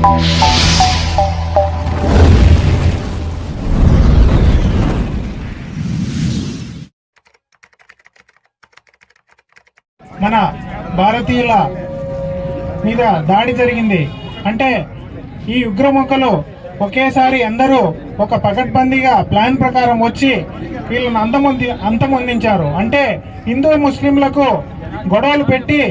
మన భారతీయుల మీద దాడి జరిగింది. అంటే ఈ ఉగ్రముఖలు ఒకేసారి అందరూ ఒక పకడ్బందీగా ప్లాన్ ప్రకారం వచ్చి వీళ్ళని అంతమొంది అంతమొందించారు. అంటే హిందూ ముస్లింలకు గొడవలు పెట్టి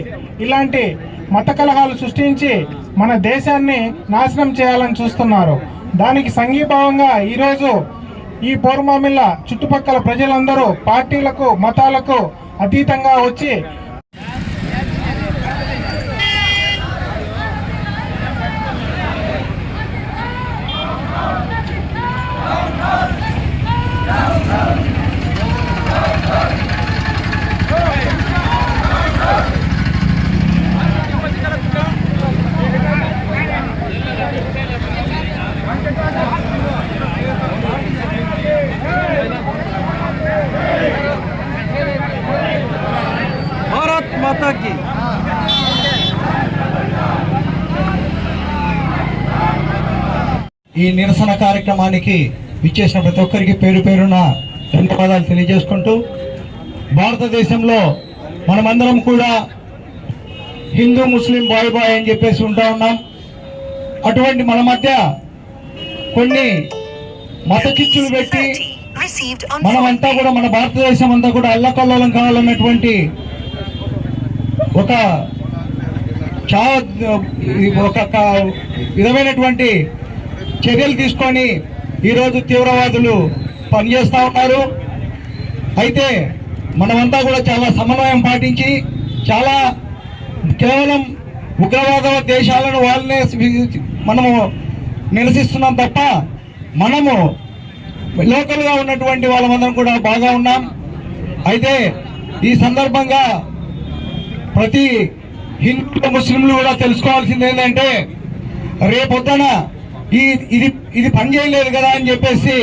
ఇలాంటి మత కలహాలు సృష్టించి మన దేశాన్ని నాశనం చేయాలని చూస్తున్నారు. దానికి సంఘీభావంగా ఈరోజు ఈ పోర్మామిల్ల చుట్టుపక్కల ప్రజలందరూ పార్టీలకు మతాలకు అతీతంగా వచ్చి మాతాకి. ఈ నిరసన కార్యక్రమానికి ఇచ్చేసిన ప్రతి ఒక్కరికి పేరు పేరున ధన్యవాదాలు తెలియజేసుకుంటూ భారతదేశంలో మనమందరం కూడా హిందూ ముస్లిం బాయ్ బాయ్ అని చెప్పేసి ఉంటా ఉన్నాం. అటువంటి మన మధ్య కొన్ని మత చిచ్చులు పెట్టి మనమంతా కూడా మన భారతదేశం అంతా కూడా అల్లకల్లోలం కావాలన్నటువంటి ఒక చాలా ఒక విధమైనటువంటి చర్యలు తీసుకొని ఈరోజు తీవ్రవాదులు పనిచేస్తూ ఉన్నారు. అయితే మనమంతా కూడా చాలా సమన్వయం పాటించి చాలా కేవలం ఉగ్రవాద దేశాలను వాళ్ళనే మనము నిరసిస్తున్నాం తప్ప మనము లోకల్గా ఉన్నటువంటి వాళ్ళమందరం కూడా బాగా ఉన్నాం. అయితే ఈ సందర్భంగా ప్రతి హిందూ ముస్లింలు కూడా తెలుసుకోవాల్సింది ఏంటంటే రేపొద్దున ఈ ఇది ఇది పని చేయలేదు కదా అని చెప్పేసి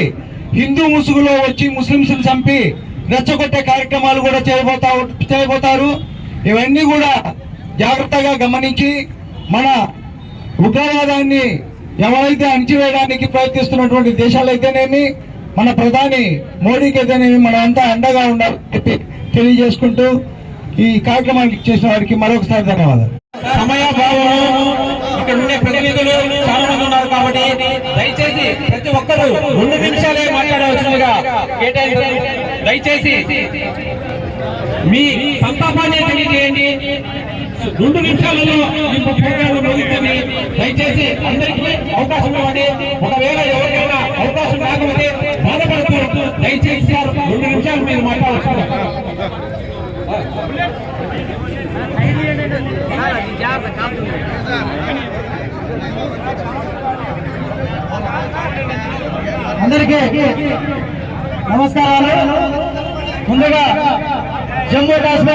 హిందూ ముసుగులో వచ్చి ముస్లింస్ని చంపి రెచ్చగొట్టే కార్యక్రమాలు కూడా చేయబోతా చేయబోతారు. ఇవన్నీ కూడా జాగ్రత్తగా గమనించి మన ఉగ్రవాదాన్ని ఎవరైతే అణిచివేయడానికి ప్రయత్నిస్తున్నటువంటి దేశాలైతేనేమి మన ప్రధాని మోడీకి అయితేనేమి మనమంతా అండగా ఉండాలని చెప్పి తెలియజేసుకుంటూ ఈ కార్యక్రమానికి చేసిన వారికి మరొకసారి ధన్యవాదాలు. సమయాభావం ఇక్కడ ఉండే ప్రతినిధులు చాలా మంది ఉన్నారు కాబట్టి దయచేసి ప్రతి ఒక్కరూ రెండు నిమిషాలే మాట్లాడవలసిందిగా కేటాయించారు దయచేసి మీ సంతాపాన్ని తెలియజేయండి. రెండు నిమిషాలలో ప్రోగ్రాం ముగించండి అందరికీ నమస్కారాలు. ముందుగా జమ్మూ కాశ్మీర్